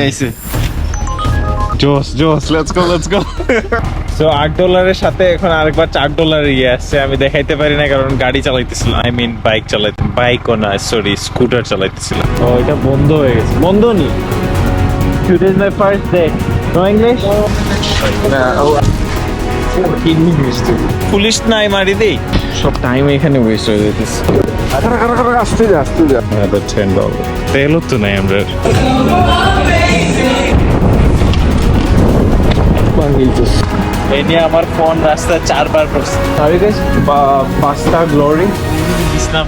এসে জোস জোস let's go let's go so আট ডলারের সাথে এখন আরেকবার চার ডলার ইয়ে আসছে। আমি দেখাইতে পারি না কারণ গাড়ি চালাইতেছিলাম আই মিন বাইক চালাইতে বাইকও না সরি স্কুটার চালাইতেছিলাম ও এটা বন্ধ হয়ে গেছে। বন্ধ নি? Today is my first day no English police নাই মারি দেই। সব টাইম এখানে ওয়েস্ট হয়ে যেতেছে আসতে যা আসতে যা। টেন তেলও তো নাই আমরা। এই নিয়ে আমার ফোন রাস্তা চারবার করছে। আরে গাইস পাঁচটা গ্লোরি বিছনা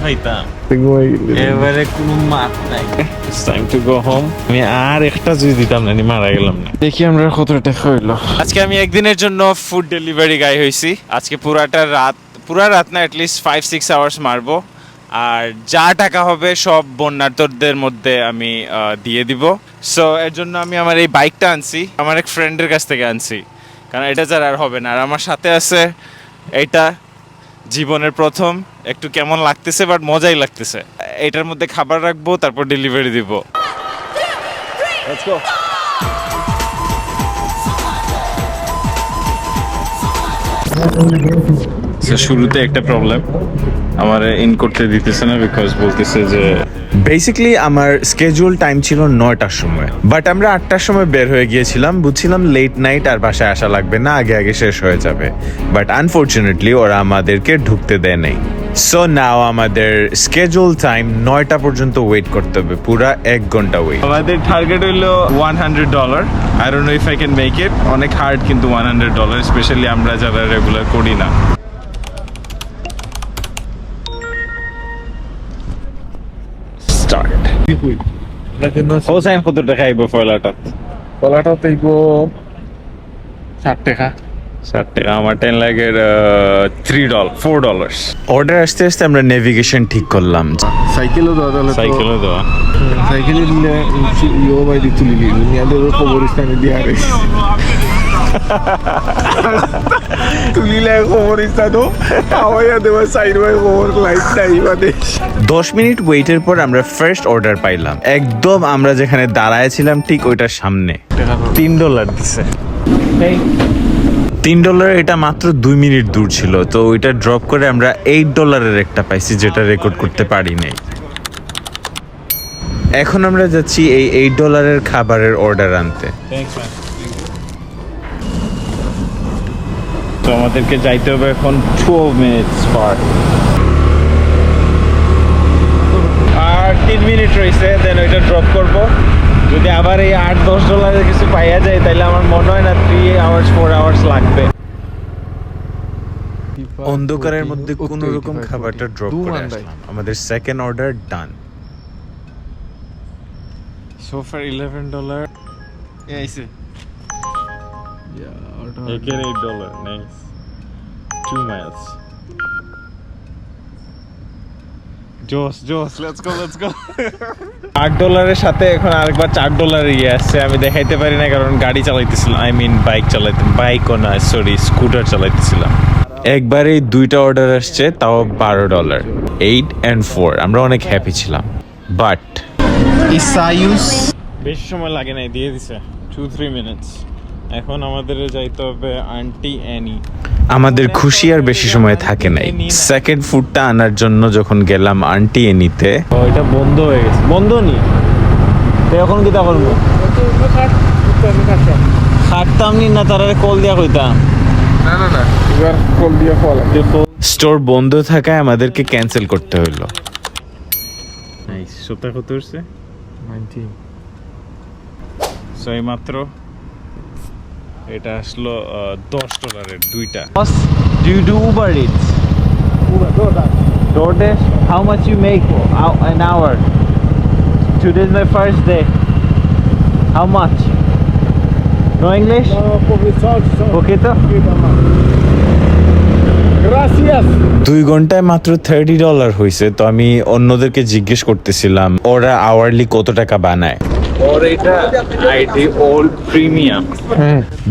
এবারে কোনো মাত নাই। It's time to go home আমি আর একটা যদি দিতাম না নি মারা গেলাম না। দেখি আমরা কত টাকা হইল। আজকে আমি একদিনের জন্য ফুড ডেলিভারি গাই হয়েছি আজকে পুরাটা রাত পুরা রাত না অ্যাটলিস্ট ফাইভ সিক্স আওয়ার্স মারবো। আর যা টাকা হবে সব বন্যার্থদের মধ্যে আমি দিয়ে দিব। সো এর জন্য আমি আমার এই বাইকটা আনছি, আমার এক ফ্রেন্ডের কাছ থেকে আনছি। কারণ এটা যারা আর হবে না। আর আমার সাথে আছে এইটা জীবনের প্রথম। একটু কেমন লাগতেছে বাট মজাই লাগতেছে। এটার মধ্যে খাবার রাখব, তারপর ডেলিভারি দিব। Let's go. শুরুতে একটা প্রবলেম আমার ইন করতে দিতেছে না বিকজ বলতেছে যে বেসিক্যালি আমার স্কেজুয়াল টাইম ছিল নয়টার সময় বাট আমরা আটটার সময় বের হয়ে গিয়েছিলাম। বুঝছিলাম লেট নাইট আর বাসায় আসা লাগবে না আগে আগে শেষ হয়ে যাবে। বাট আনফর্চুনেটলি ওরা আমাদেরকে ঢুকতে দেয় নাই। সো নাও আমাদের স্কেজুয়াল টাইম নয়টা পর্যন্ত ওয়েট করতে হবে পুরা এক ঘণ্টা ওয়েট আমাদের টার্গেট হইল one hundred dollar I don't know if I can make it অনেক হার্ড কিন্তু ওয়ান হান্ড্রেড ডলার স্পেশালি আমরা যারা রেগুলার করি না। স্টার্ট হোসেন কত টাকা আইব ফয়লাটা কলাটা তাইব ষাট টাকা ষাট টাকা আমার টেন লাখের three dollar four dollars order আসতে আসতে আমরা নেভিগেশন ঠিক করলাম সাইকেলও দেওয়া তাহলে সাইকেলও দেওয়া সাইকেলে দিলে ইও তুলি গেল নিয়াদের কবরস্থানে দিয়ে আরে তুলিলে কবরস্থানও হাওয়াইয়া দেওয়া সাইড বাই কবর লাইট নাই মানে দশ। মিনিট ওয়েটের পর আমরা ফার্স্ট অর্ডার পাইলাম। একদম আমরা যেখানে দাঁড়ায় ছিলাম ঠিক ওইটার সামনে। তিন ডলার দিছে। তিন ডলার এটা মাত্র দুই মিনিট দূর ছিল তো ওইটা ড্রপ করে আমরা এইট ডলারের একটা পাইছি যেটা রেকর্ড করতে পারি নাই। এখন আমরা যাচ্ছি এই এইট ডলারের খাবারের অর্ডার আনতে। তো আমাদেরকে যাইতে হবে এখন টুয়েলভ মিনিটস পার আর তিন মিনিট রয়েছে দেন ওইটা ড্রপ করব। যদি আবার এই আট দশ ডলারের কিছু পাইয়া যায় তাহলে আমার মনে হয় না থ্রি আওয়ার্স ফোর আওয়ার্স লাগবে। অন্ধকারের মধ্যে কোন রকম খাবারটা ড্রপ করে আসলাম। আমাদের second order done so for eleven dollar এইসে একের eight dollar nice two miles জোস জোস লেটস গো লেটস গো আট ডলারের সাথে এখন আরেকবার চার ডলার ইয়ে আসছে। আমি দেখাইতে পারি না কারণ গাড়ি চালাইতেছিলাম। আই মিন বাইক চালাইতে বাইকও না সরি স্কুটার চালাইতেছিলাম। একবারে দুইটা অর্ডার আসছে তাও বারো ডলার এইট অ্যান্ড ফোর আমরা অনেক হ্যাপি ছিলাম। বাট ইসায়ুস বেশি সময় লাগে নাই দিয়ে দিছে। টু থ্রি মিনিটস এখন আমাদের যাইতে হবে আন্টি অ্যানি। আমাদের খুশি আর বেশি সময় থাকে নাই। সেকেন্ড ফুডটা আনার জন্য যখন গেলাম আন্টি এনিতে এটা বন্ধ হয়ে গেছে। বন্ধ নি? তো এখন কি তা করব? খাটতাম নি না তারা কল দিয়া কইতাম? না না না এবার কল দিয়ে ফল স্টোর বন্ধ থাকায় আমাদেরকে ক্যান্সেল করতে হলো সপ্তাহ কত উঠছে? সো এই মাত্র। এটা আসলো দশ ডলারের দুইটা do you do Uber Eats DoorDash? How much you make an hour? Today's my first day. How much? No English? Poquito? গ্রাসিয়াস দুই ঘন্টায় মাত্র থার্টি ডলার হয়েছে তো আমি অন্যদেরকে জিজ্ঞেস করতেছিলাম ওরা আওয়ারলি কত টাকা বানায় ওর এটা আইডি ওল্ড প্রিমিয়াম।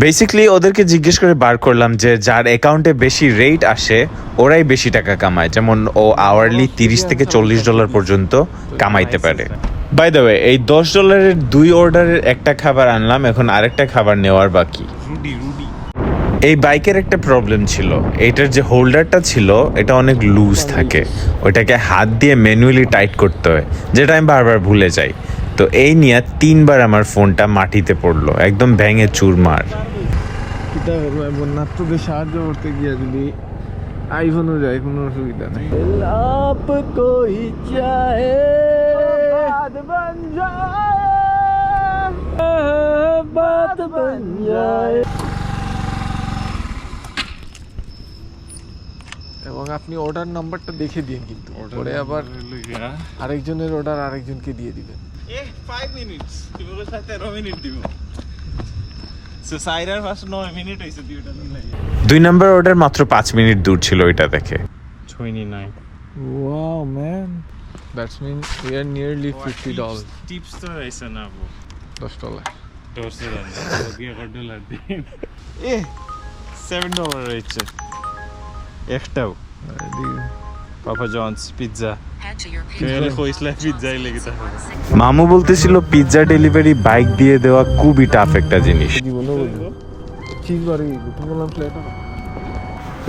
বেসিক্যালি ওদেরকে জিজ্ঞেস করে বার করলাম যে যার অ্যাকাউন্টে বেশি রেট আসে ওরাই বেশি টাকা কামায়। যেমন ও আওয়ারলি তিরিশ থেকে চল্লিশ ডলার পর্যন্ত কামাইতে পারে। বাই দ্য ওয়ে এই দশ ডলারের দুই অর্ডারের একটা খাবার আনলাম এখন আরেকটা খাবার নেওয়ার বাকি। এই বাইকের একটা প্রবলেম ছিল। এটার যে হোল্ডারটা ছিল এটা অনেক লুজ থাকে। ওইটাকে হাত দিয়ে ম্যানুয়ালি টাইট করতে হয় যেটা আমি বারবার ভুলে যাই। তো এই নিয়ে তিনবার আমার ফোনটা মাটিতে পড়ল একদম ভেঙে চুরমার সাহায্য করতে গিয়ে আইফোনও কোনো অসুবিধা কই বাদ এবং আপনি অর্ডার নাম্বারটা দেখে দিন কিন্তু। পরে আবার আরেকজনের অর্ডার আরেকজনকে দিয়ে দিবেন। দুই নম্বর অর্ডার মাত্র পাঁচ মিনিট দূর ছিল ওইটা দেখে। Wow, man. That's mean we are nearly fifty dollars. Tips তো না ডলার এ সেভেন ডলার রয়েছে একটাও। পাপা জনস পিৎজা মামু বলতেছিল পিৎজা ডেলিভারি বাইক দিয়ে দেওয়া খুবই টাফ একটা জিনিস।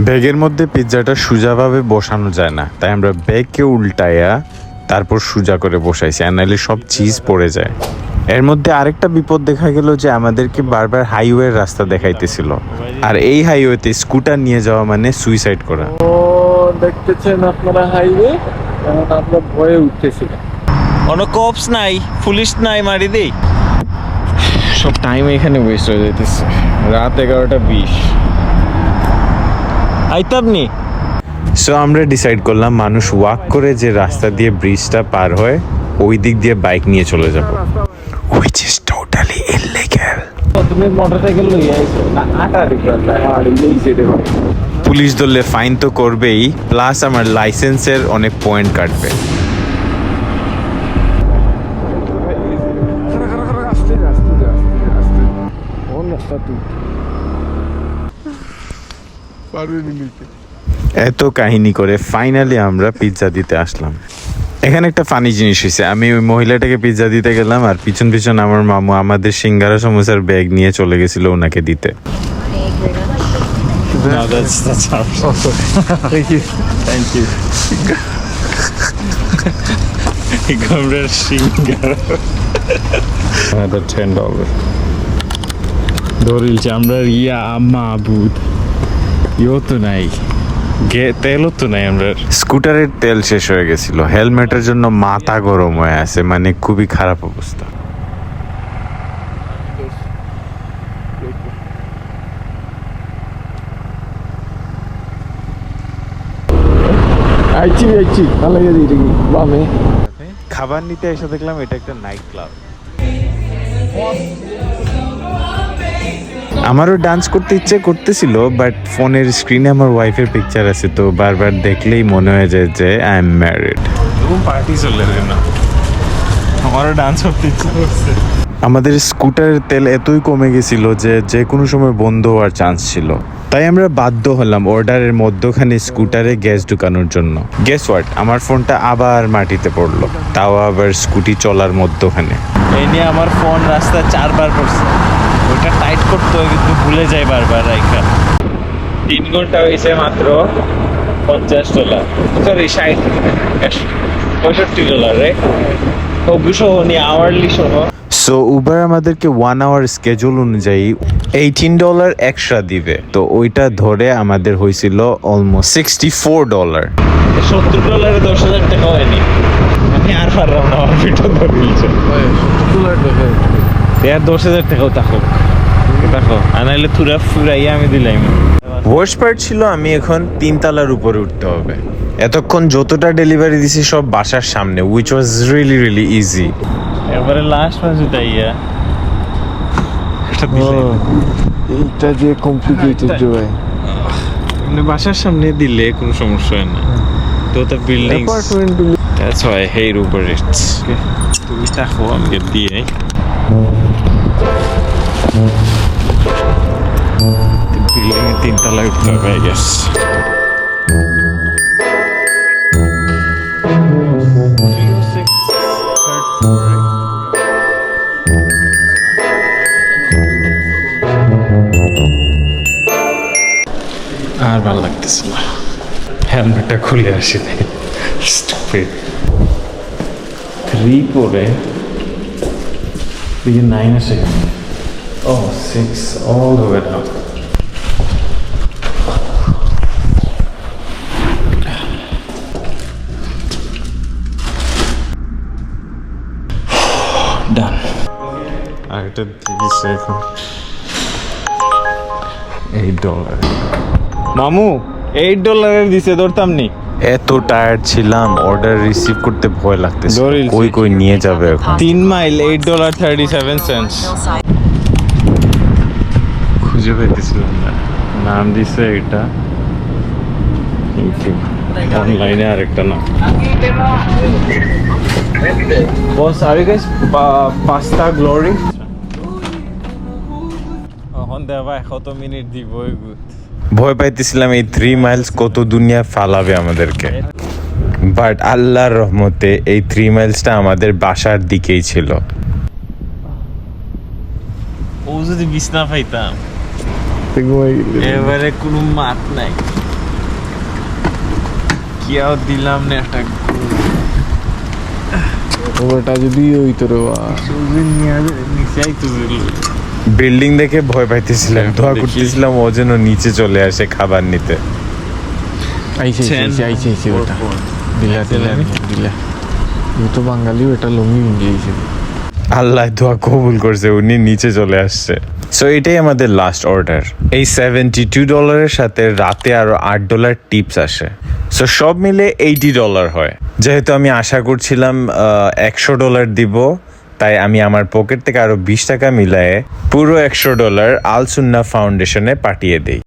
ব্যাগের মধ্যে পিৎজাটা সোজাভাবে বসানো যায় না। তাই আমরা ব্যাগকে উল্টায়া তারপর সোজা করে বসাইছি আর নাহলে সব চিজ পড়ে যায়। এর মধ্যে আরেকটা বিপদ দেখা গেল যে আমাদেরকে বারবার হাইওয়ের রাস্তা দেখাইতেছিল। আর এই হাইওয়েতে স্কুটার নিয়ে যাওয়া মানে সুইসাইড করা। ও দেখতেছেন আপনারা হাইওয়ে? আমরা ভয়ে উঠতেছিলাম। কোনো কপস নাই পুলিশ নাই মারি দেই। সব টাইম এখানে ওয়েস্ট হয়ে যাইতেছে। রাত এগারোটা বিশ। আইতাবনি সো আমরা ডিসাইড করলাম মানুষ ওয়াক করে যে রাস্তা দিয়ে ব্রিজটা পার হয় ওই দিক দিয়ে বাইক নিয়ে চলে যাব। Which is totally illegal. Police ধরলে ফাইন তো করবেই প্লাস আমার লাইসেন্সের অনেক পয়েন্ট কাটবে। এত কাহিনী করে ফাইনালি আমরা পিৎজা দিতে আসলাম। এখানে একটা ফানি জিনিস হয়েছে আমি ওই মহিলাটাকে পিৎজা দিতে গেলাম আর পিছন পিছন আমার মামু আমাদের সিঙ্গারা সমোসার ব্যাগ নিয়ে চলে গেছিল ওনাকে দিতে No, that's that's ours. Thank you. Thank you. Gamrar singara Another ten dollar. ধরিলছে আমরা ইয়া বুধ ইও তো নাই তেলও তো নাই আমরা। স্কুটারের তেল শেষ হয়ে গেছিল। হেলমেটের জন্য মাথা গরম হয়ে আছে মানে খুবই খারাপ অবস্থা। আইছি আইছি ভালো লাগে দিই বামে। খাবার নিতে এসে দেখলাম এটা একটা নাইট ক্লাব। আমারও ডান্স করতে ইচ্ছে করতেছিল বাট ফোনের স্ক্রিনে আমার ওয়াইফের পিকচার আছে তো বারবার দেখলেই মনে হয়ে যায় যে আই এম ম্যারিড পার্টি চলে না। আমারও ডান্স করতে ইচ্ছে করছে। আমাদের স্কুটারের তেল এতই কমে গেছিল যে যে কোনো সময় বন্ধ হওয়ার চান্স ছিল। তাই আমরা বাধ্য হলাম অর্ডারের মধ্যখানে স্কুটারে গ্যাস ঢুকানোর জন্য। গ্যাস ওয়াট আমার ফোনটা আবার মাটিতে পড়ল। তাও আবার স্কুটি চলার মধ্যখানে। এই নিয়ে আমার ফোন রাস্তা চারবার পড়ছে। ওটা টাইট করতে হয় কিন্তু ভুলে যাই বারবার রাইখা। তিন ঘণ্টা হয়েছে মাত্র পঞ্চাশ ডলার সরি ষাট। পঁয়ষট্টি ডলার রে। সহ নিয়ে আওয়ারলি সহ। সো উবার আমাদেরকে ওয়ান আওয়ার স্কেজুল অনুযায়ী এইটিন ডলার এক্সট্রা দিবে। তো ওইটা ধরে আমাদের হয়েছিল অলমোস্ট সিক্সটি ফোর ডলার সত্তর ডলারে দশ হাজার টাকা হয়নি। আমি আর পারলাম না আমার পিঠও ধরে আর দশ হাজার টাকাও থাকুক দেখো আনাইলে থুরা ফুরাইয়া আমি দিলাম। ওয়ার্স্ট পার্ট ছিল আমি এখন তিনতলার উপরে উঠতে হবে। এতক্ষণ যতটা ডেলিভারি দিছি সব বাসার সামনে which was really really easy এবারে লাস্ট মাসে তাইয়া এইটা যে কমপ্লিকেটেড জয় মানে বাসার সামনে দিলে কোনো সমস্যা হয় না। To the buildings. Apartment That's why I hate Uber Eats. তুমি থাকো আমাকে দিয়ে বিল্ডিং এ তিনতলায় উঠতে হবে আই গেস আর ভালো লাগতেছে না হেলমেটটা খুলে আসি। নাই স্টুপিড থ্রি পরে দিকে নাইন আসে ও six all the way down done আরেকটা দিয়েছে এখন। এইট ডলার মামু! এইট ডলারের দিছে ধরতাম নি। এত টায়ার্ড ছিলাম অর্ডার রিসিভ করতে ভয় লাগতেছে দৌড়িয়েছি। কই কই নিয়ে যাবে এখন? তিন mile eight dollar thirty seven cents খুঁজে পেতেছিলাম না। নাম দিছে এটা। অনলাইনে আরেকটা নাম। Boss are you guys pasta glory এখন দেবা এশত মিনিট দিবই গুড ভয় পাইতেছিলাম এই থ্রি মাইলস কত দুনিয়া ফালাবে আমাদেরকে। বাট আল্লাহর রহমতে এই থ্রি মাইলসটা আমাদের বাসার দিকেই ছিল। ও যদি বিছনা পাইতাম। এবারে কোনো মাত নাই। কিয়াও দিলাম না একটা ওটা যদি হইতো রে বা। নিচে আইতো বিল্ডিং দেখে ভয় পাইতেছিলাম দোয়া। করতেছিলাম ও যেন নিচে চলে আসে খাবার নিতে। ওটা। দিলা দিলা দিলা ও তো বাঙালি ওটা লুঙ্গি আইছে। আল্লাহ দোয়া কবুল করছে উনি নিচে চলে আসছে। সো এটাই আমাদের লাস্ট অর্ডার এই সেভেন্টি টু ডলারের সাথে রাতে আরও আট ডলার টিপস আসে। সো সব মিলে এইটি ডলার হয়। যেহেতু আমি আশা করছিলাম একশো ডলার দিব তাই আমি আমার পকেট থেকে আরও বিশ টাকা মিলায়ে পুরো একশো ডলার আল সুন্না ফাউন্ডেশনে পাঠিয়ে দিই।